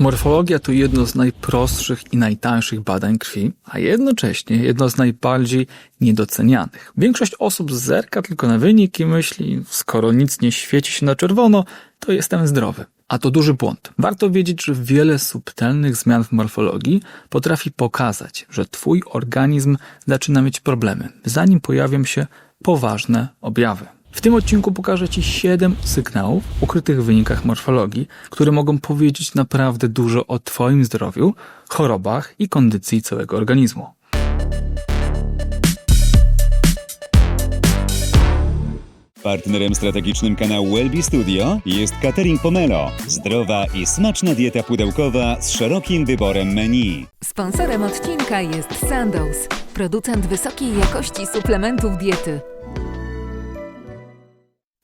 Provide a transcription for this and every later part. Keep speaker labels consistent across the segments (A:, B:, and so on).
A: Morfologia to jedno z najprostszych i najtańszych badań krwi, a jednocześnie jedno z najbardziej niedocenianych. Większość osób zerka tylko na wynik i myśli, skoro nic nie świeci się na czerwono, to jestem zdrowy. A to duży błąd. Warto wiedzieć, że wiele subtelnych zmian w morfologii potrafi pokazać, że Twój organizm zaczyna mieć problemy, zanim pojawią się poważne objawy. W tym odcinku pokażę Ci 7 sygnałów ukrytych w wynikach morfologii, które mogą powiedzieć naprawdę dużo o Twoim zdrowiu, chorobach i kondycji całego organizmu.
B: Partnerem strategicznym kanału Wellbe Studio jest Catering Pomelo. Zdrowa i smaczna dieta pudełkowa z szerokim wyborem menu.
C: Sponsorem odcinka jest Sandoz, producent wysokiej jakości suplementów diety.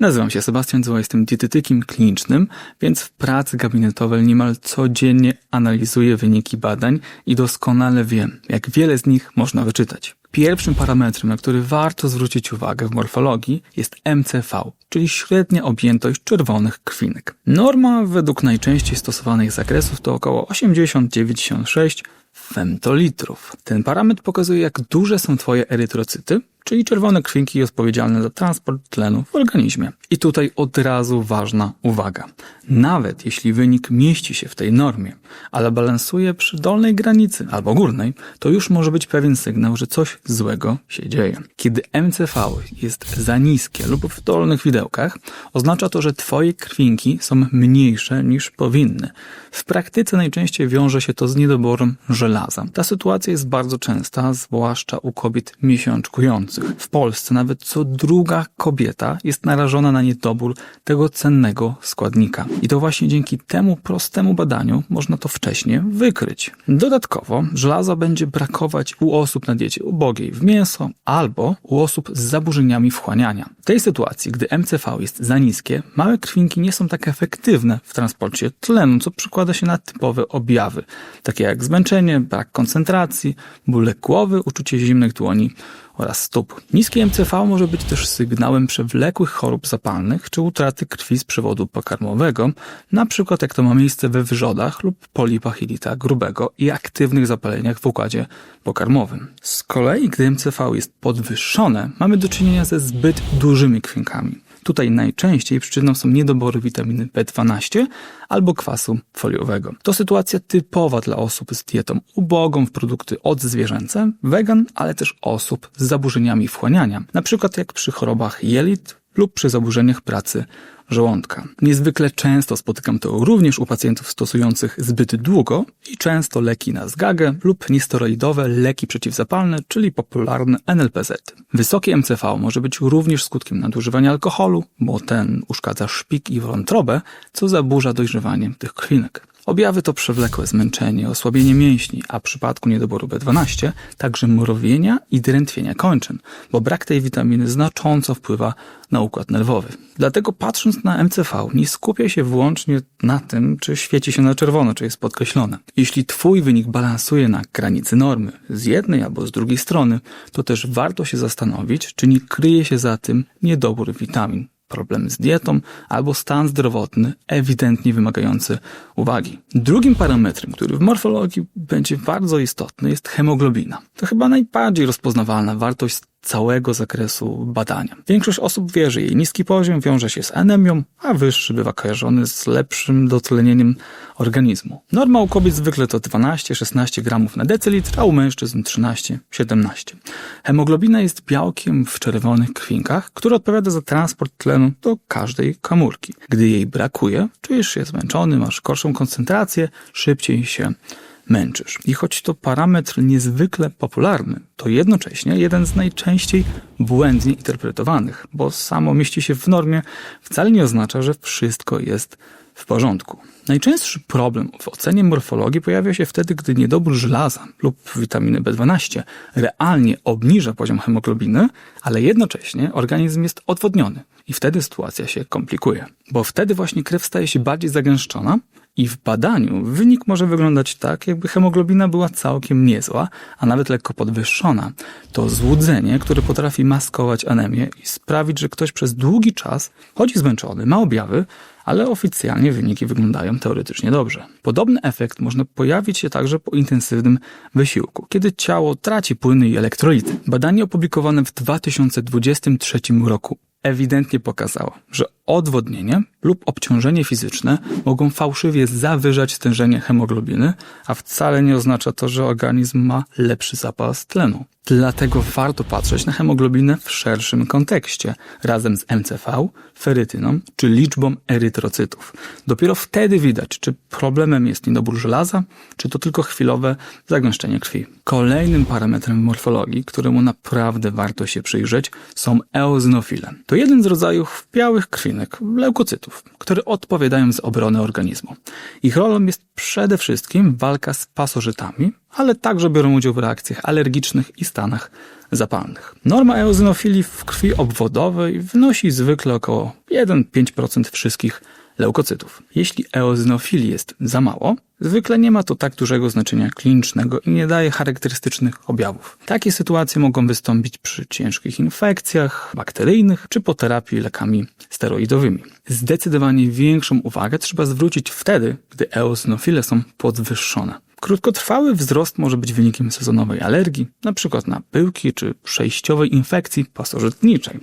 A: Nazywam się Sebastian Zła, jestem dietetykiem klinicznym, więc w pracy gabinetowej niemal codziennie analizuję wyniki badań i doskonale wiem, jak wiele z nich można wyczytać. Pierwszym parametrem, na który warto zwrócić uwagę w morfologii jest MCV, czyli średnia objętość czerwonych krwinek. Norma według najczęściej stosowanych zakresów to około 80-96 femtolitrów. Ten parametr pokazuje, jak duże są Twoje erytrocyty, czyli czerwone krwinki odpowiedzialne za transport tlenu w organizmie. I tutaj od razu ważna uwaga. Nawet jeśli wynik mieści się w tej normie, ale balansuje przy dolnej granicy albo górnej, to już może być pewien sygnał, że coś złego się dzieje. Kiedy MCV jest za niskie lub w dolnych widełkach, oznacza to, że Twoje krwinki są mniejsze niż powinny. W praktyce najczęściej wiąże się to z niedoborem żelaza. Ta sytuacja jest bardzo częsta, zwłaszcza u kobiet miesiączkujących. W Polsce nawet co druga kobieta jest narażona na niedobór tego cennego składnika. I to właśnie dzięki temu prostemu badaniu można to wcześniej wykryć. Dodatkowo żelaza będzie brakować u osób na diecie ubogiej w mięso albo u osób z zaburzeniami wchłaniania. W tej sytuacji, gdy MCV jest za niskie, małe krwinki nie są tak efektywne w transporcie tlenu, co przykłada się na typowe objawy, takie jak zmęczenie, brak koncentracji, bóle głowy, uczucie zimnych dłoni oraz stóp. Niskie MCV może być też sygnałem przewlekłych chorób zapalnych czy utraty krwi z przewodu pokarmowego, przykład jak to ma miejsce we wrzodach lub polipach jelita grubego i aktywnych zapaleniach w układzie pokarmowym. Z kolei, gdy MCV jest podwyższone, mamy do czynienia ze zbyt dużymi krwinkami. Tutaj najczęściej przyczyną są niedobory witaminy B12 albo kwasu foliowego. To sytuacja typowa dla osób z dietą ubogą w produkty odzwierzęce, wegan, ale też osób z zaburzeniami wchłaniania, na przykład jak przy chorobach jelit lub przy zaburzeniach pracy żołądka. Niezwykle często spotykam to również u pacjentów stosujących zbyt długo i często leki na zgagę lub niesteroidowe leki przeciwzapalne, czyli popularne NLPZ. Wysokie MCV może być również skutkiem nadużywania alkoholu, bo ten uszkadza szpik i wątrobę, co zaburza dojrzewanie tych krwinek. Objawy to przewlekłe zmęczenie, osłabienie mięśni, a w przypadku niedoboru B12 także mrowienia i drętwienia kończyn, bo brak tej witaminy znacząco wpływa na układ nerwowy. Dlatego patrząc na MCV nie skupia się wyłącznie na tym, czy świeci się na czerwono, czy jest podkreślone. Jeśli Twój wynik balansuje na granicy normy z jednej albo z drugiej strony, to też warto się zastanowić, czy nie kryje się za tym niedobór witamin problemy z dietą albo stan zdrowotny ewidentnie wymagający uwagi. Drugim parametrem, który w morfologii będzie bardzo istotny, jest hemoglobina. To chyba najbardziej rozpoznawalna wartość całego zakresu badania. Większość osób wie, że jej niski poziom wiąże się z anemią, a wyższy bywa kojarzony z lepszym dotlenieniem organizmu. Norma u kobiet zwykle to 12-16 gramów na decylitr, a u mężczyzn 13-17. Hemoglobina jest białkiem w czerwonych krwinkach, który odpowiada za transport tlenu do każdej komórki. Gdy jej brakuje, czujesz się zmęczony, masz gorszą koncentrację, szybciej się męczysz. I choć to parametr niezwykle popularny, to jednocześnie jeden z najczęściej błędnie interpretowanych, bo samo mieści się w normie, wcale nie oznacza, że wszystko jest w porządku. Najczęstszy problem w ocenie morfologii pojawia się wtedy, gdy niedobór żelaza lub witaminy B12 realnie obniża poziom hemoglobiny, ale jednocześnie organizm jest odwodniony i wtedy sytuacja się komplikuje, bo wtedy właśnie krew staje się bardziej zagęszczona I w badaniu wynik może wyglądać tak, jakby hemoglobina była całkiem niezła, a nawet lekko podwyższona. To złudzenie, które potrafi maskować anemię i sprawić, że ktoś przez długi czas chodzi zmęczony, ma objawy, ale oficjalnie wyniki wyglądają teoretycznie dobrze. Podobny efekt można pojawić się także po intensywnym wysiłku, kiedy ciało traci płyny i elektrolity. Badanie opublikowane w 2023 roku ewidentnie pokazało, że odwodnienie lub obciążenie fizyczne mogą fałszywie zawyżać stężenie hemoglobiny, a wcale nie oznacza to, że organizm ma lepszy zapas tlenu. Dlatego warto patrzeć na hemoglobinę w szerszym kontekście, razem z MCV, ferytyną czy liczbą erytrocytów. Dopiero wtedy widać, czy problemem jest niedobór żelaza, czy to tylko chwilowe zagęszczenie krwi. Kolejnym parametrem morfologii, któremu naprawdę warto się przyjrzeć, są eozinofile. To jeden z rodzajów białych krwinek, leukocytów, które odpowiadają za obronę organizmu. Ich rolą jest przede wszystkim walka z pasożytami, ale także biorą udział w reakcjach alergicznych i stanach zapalnych. Norma eozinofilii w krwi obwodowej wynosi zwykle około 1-5% wszystkich leukocytów. Jeśli eozinofilii jest za mało, zwykle nie ma to tak dużego znaczenia klinicznego i nie daje charakterystycznych objawów. Takie sytuacje mogą wystąpić przy ciężkich infekcjach bakteryjnych czy po terapii lekami steroidowymi. Zdecydowanie większą uwagę trzeba zwrócić wtedy, gdy eozinofile są podwyższone. Krótkotrwały wzrost może być wynikiem sezonowej alergii, np. na pyłki czy przejściowej infekcji pasożytniczej.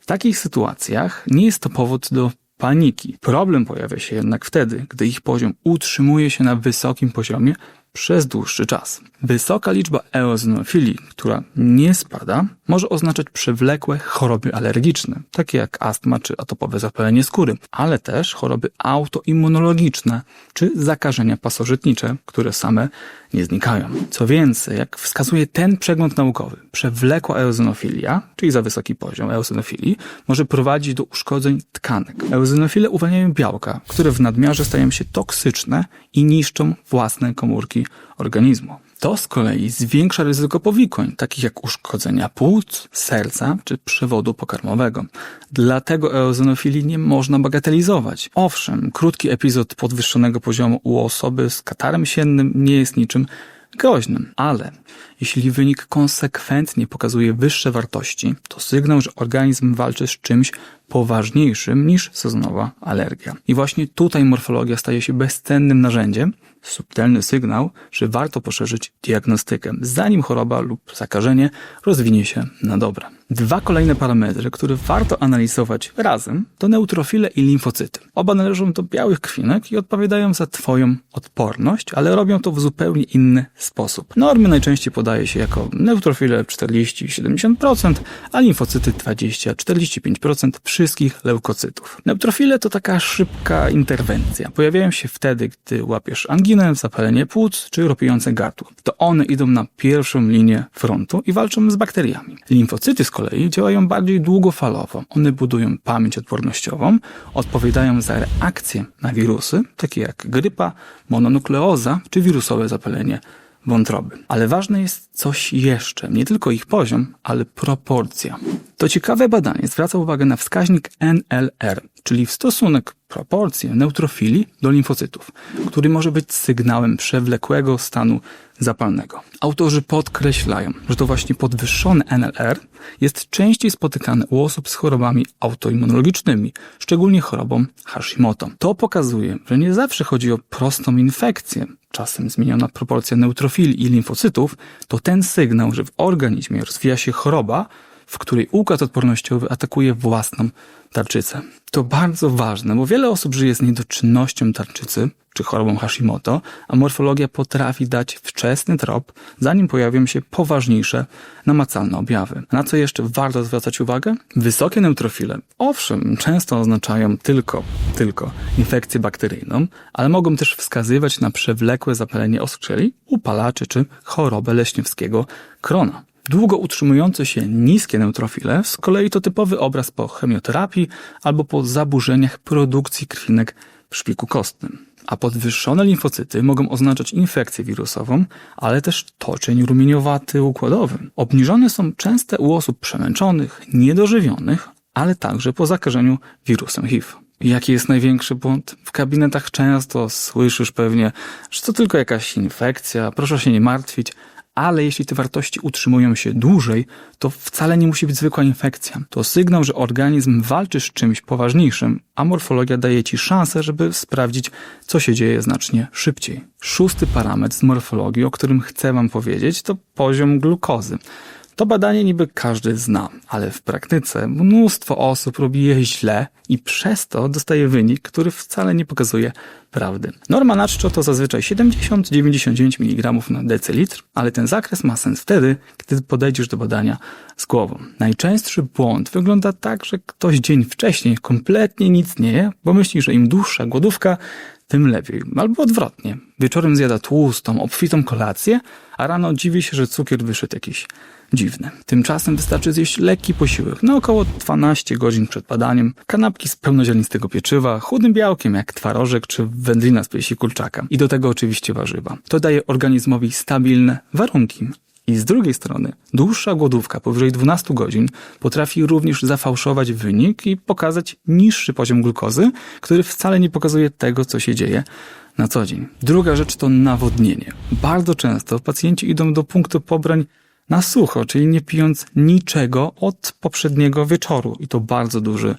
A: W takich sytuacjach nie jest to powód do paniki. Problem pojawia się jednak wtedy, gdy ich poziom utrzymuje się na wysokim poziomie przez dłuższy czas. Wysoka liczba eozinofilii, która nie spada, może oznaczać przewlekłe choroby alergiczne, takie jak astma czy atopowe zapalenie skóry, ale też choroby autoimmunologiczne czy zakażenia pasożytnicze, które same nie znikają. Co więcej, jak wskazuje ten przegląd naukowy, przewlekła eozinofilia, czyli za wysoki poziom eozinofilii, może prowadzić do uszkodzeń tkanek. Eozinofile uwalniają białka, które w nadmiarze stają się toksyczne i niszczą własne komórki organizmu. To z kolei zwiększa ryzyko powikłań, takich jak uszkodzenia płuc, serca czy przewodu pokarmowego. Dlatego eozinofilii nie można bagatelizować. Owszem, krótki epizod podwyższonego poziomu u osoby z katarem siennym nie jest niczym groźnym, ale jeśli wynik konsekwentnie pokazuje wyższe wartości, to sygnał, że organizm walczy z czymś poważniejszym niż sezonowa alergia. I właśnie tutaj morfologia staje się bezcennym narzędziem, subtelny sygnał, że warto poszerzyć diagnostykę, zanim choroba lub zakażenie rozwinie się na dobre. Dwa kolejne parametry, które warto analizować razem, to neutrofile i limfocyty. Oba należą do białych krwinek i odpowiadają za Twoją odporność, ale robią to w zupełnie inny sposób. Normy najczęściej podaje się jako neutrofile 40-70%, a limfocyty 20-45% wszystkich leukocytów. Neutrofile to taka szybka interwencja. Pojawiają się wtedy, gdy łapiesz anginę, zapalenie płuc czy ropiejące gardło. To one idą na pierwszą linię frontu i walczą z bakteriami. Limfocyty z kolei działają bardziej długofalowo. One budują pamięć odpornościową, odpowiadają za reakcje na wirusy, takie jak grypa, mononukleoza czy wirusowe zapalenie wątroby. Ale ważne jest coś jeszcze, nie tylko ich poziom, ale proporcja. To ciekawe badanie zwraca uwagę na wskaźnik NLR, czyli w stosunek proporcji neutrofilii do limfocytów, który może być sygnałem przewlekłego stanu zapalnego. Autorzy podkreślają, że to właśnie podwyższony NLR jest częściej spotykany u osób z chorobami autoimmunologicznymi, szczególnie chorobą Hashimoto. To pokazuje, że nie zawsze chodzi o prostą infekcję. Czasem zmieniona proporcja neutrofilii i limfocytów to ten sygnał, że w organizmie rozwija się choroba, w której układ odpornościowy atakuje własną tarczycę. To bardzo ważne, bo wiele osób żyje z niedoczynnością tarczycy czy chorobą Hashimoto, a morfologia potrafi dać wczesny trop, zanim pojawią się poważniejsze, namacalne objawy. Na co jeszcze warto zwracać uwagę? Wysokie neutrofile, owszem, często oznaczają tylko, tylko infekcję bakteryjną, ale mogą też wskazywać na przewlekłe zapalenie oskrzeli, upalaczy czy chorobę leśniewskiego krona. Długo utrzymujące się niskie neutrofile z kolei to typowy obraz po chemioterapii albo po zaburzeniach produkcji krwinek w szpiku kostnym. A podwyższone limfocyty mogą oznaczać infekcję wirusową, ale też toczeń rumieniowaty układowy. Obniżone są częste u osób przemęczonych, niedożywionych, ale także po zakażeniu wirusem HIV. Jaki jest największy błąd? W gabinetach często słyszysz pewnie, że to tylko jakaś infekcja, proszę się nie martwić, ale jeśli te wartości utrzymują się dłużej, to wcale nie musi być zwykła infekcja. To sygnał, że organizm walczy z czymś poważniejszym, a morfologia daje ci szansę, żeby sprawdzić, co się dzieje znacznie szybciej. Szósty parametr z morfologii, o którym chcę Wam powiedzieć, to poziom glukozy. To badanie niby każdy zna, ale w praktyce mnóstwo osób robi je źle i przez to dostaje wynik, który wcale nie pokazuje prawdy. Norma na czczo to zazwyczaj 70-99 mg na decylitr, ale ten zakres ma sens wtedy, kiedy podejdziesz do badania z głową. Najczęstszy błąd wygląda tak, że ktoś dzień wcześniej kompletnie nic nie je, bo myśli, że im dłuższa głodówka, tym lepiej. Albo odwrotnie. Wieczorem zjada tłustą, obfitą kolację, a rano dziwi się, że cukier wyszedł jakiś dziwny. Tymczasem wystarczy zjeść lekki posiłek na około 12 godzin przed badaniem, kanapki z pełnoziarnistego pieczywa, chudym białkiem jak twarożek czy wędlina z piersi kurczaka. I do tego oczywiście warzywa. To daje organizmowi stabilne warunki. I z drugiej strony, dłuższa głodówka powyżej 12 godzin potrafi również zafałszować wynik i pokazać niższy poziom glukozy, który wcale nie pokazuje tego, co się dzieje na co dzień. Druga rzecz to nawodnienie. Bardzo często pacjenci idą do punktu pobrań na sucho, czyli nie pijąc niczego od poprzedniego wieczoru. I to bardzo duży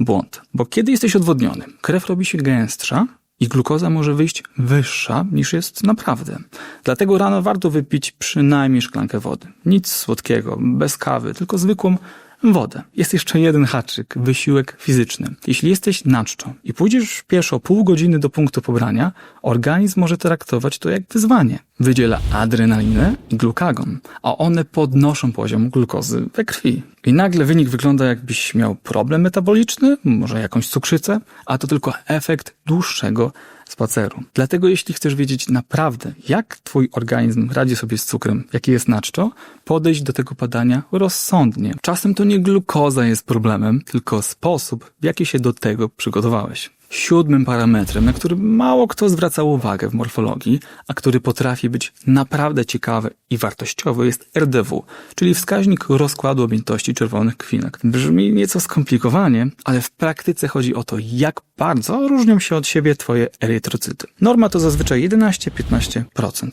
A: błąd. Bo kiedy jesteś odwodniony, krew robi się gęstsza i glukoza może wyjść wyższa niż jest naprawdę. Dlatego rano warto wypić przynajmniej szklankę wody. Nic słodkiego, bez kawy, tylko zwykłą wodę. Jest jeszcze jeden haczyk, wysiłek fizyczny. Jeśli jesteś na czczo i pójdziesz pieszo pół godziny do punktu pobrania, organizm może traktować to jak wyzwanie. Wydziela adrenalinę i glukagon, a one podnoszą poziom glukozy we krwi. I nagle wynik wygląda jakbyś miał problem metaboliczny, może jakąś cukrzycę, a to tylko efekt dłuższego spaceru. Dlatego jeśli chcesz wiedzieć naprawdę, jak twój organizm radzi sobie z cukrem, jaki jest naczczo, podejść do tego badania rozsądnie. Czasem to nie glukoza jest problemem, tylko sposób, w jaki się do tego przygotowałeś. Siódmym parametrem, na który mało kto zwraca uwagę w morfologii, a który potrafi być naprawdę ciekawy i wartościowy, jest RDW, czyli wskaźnik rozkładu objętości czerwonych krwinek. Brzmi nieco skomplikowanie, ale w praktyce chodzi o to, jak bardzo różnią się od siebie twoje erytrocyty. Norma to zazwyczaj 11-15%.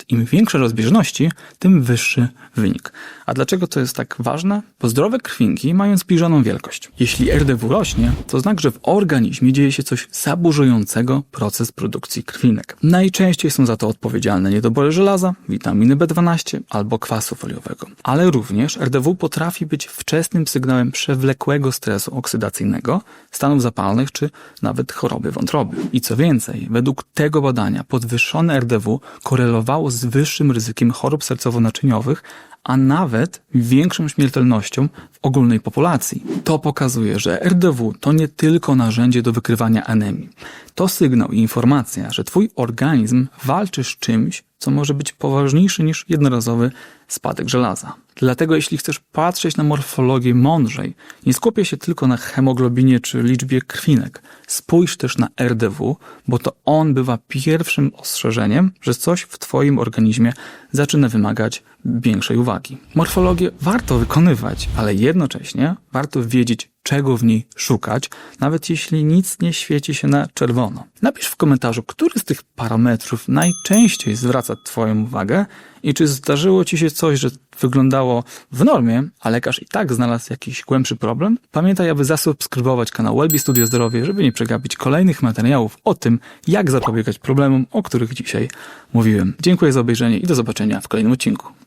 A: Im większe rozbieżności, tym wyższy wynik. A dlaczego to jest tak ważne? Bo zdrowe krwinki mają zbliżoną wielkość. Jeśli RDW rośnie, to znak, że w organizmie dzieje się coś zaburzującego proces produkcji krwinek. Najczęściej są za to odpowiedzialne niedobory żelaza, witaminy B12 albo kwasu foliowego. Ale również RDW potrafi być wczesnym sygnałem przewlekłego stresu oksydacyjnego, stanów zapalnych czy nawet choroby wątroby. I co więcej, według tego badania podwyższone RDW korelowało z wyższym ryzykiem chorób sercowo-naczyniowych, a nawet większą śmiertelnością w ogólnej populacji. To pokazuje, że RDW to nie tylko narzędzie do wykrywania anemii. To sygnał i informacja, że twój organizm walczy z czymś, co może być poważniejsze niż jednorazowy spadek żelaza. Dlatego jeśli chcesz patrzeć na morfologię mądrzej, nie skupię się tylko na hemoglobinie czy liczbie krwinek. Spójrz też na RDW, bo to on bywa pierwszym ostrzeżeniem, że coś w twoim organizmie zaczyna wymagać większej uwagi. Morfologię warto wykonywać, ale jednocześnie warto wiedzieć, czego w niej szukać, nawet jeśli nic nie świeci się na czerwono. Napisz w komentarzu, który z tych parametrów najczęściej zwraca Twoją uwagę i czy zdarzyło Ci się coś, że wyglądało w normie, a lekarz i tak znalazł jakiś głębszy problem? Pamiętaj, aby zasubskrybować kanał Wellbe Studio Zdrowie, żeby nie przegapić kolejnych materiałów o tym, jak zapobiegać problemom, o których dzisiaj mówiłem. Dziękuję za obejrzenie i do zobaczenia w kolejnym odcinku.